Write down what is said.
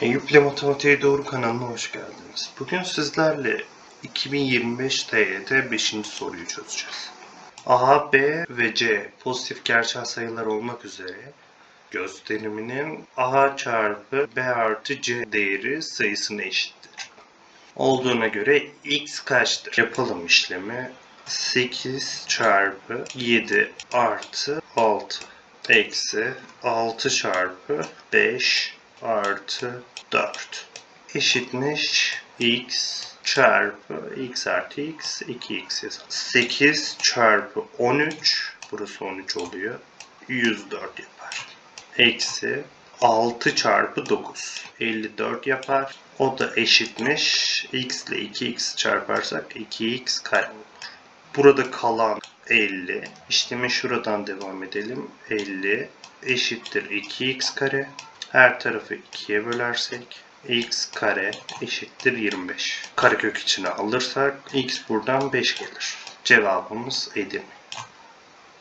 Eyüp'le Matematiğe Doğru kanalına hoş geldiniz. Bugün sizlerle 2025 TYT 5. soruyu çözeceğiz. A, B ve C pozitif gerçel sayılar olmak üzere gösteriminin A çarpı B artı C değeri sayısına eşittir. Olduğuna göre x kaçtır? Yapalım işlemi. 8 çarpı 7 artı 6 eksi 6 çarpı 5 artı 4 eşitmiş x çarpı x artı x 2x yazalım. 8 çarpı 13 burası 13 oluyor. 104 yapar. Eksi 6 çarpı 9 54 yapar. O da eşitmiş. x ile 2x çarparsak 2x kare olur. Burada kalan 50. İşleme şuradan devam edelim. 50 eşittir 2x kare. Her tarafı 2'ye bölersek x kare eşittir 25. Karekök içine alırsak x buradan 5 gelir. Cevabımız Edirne.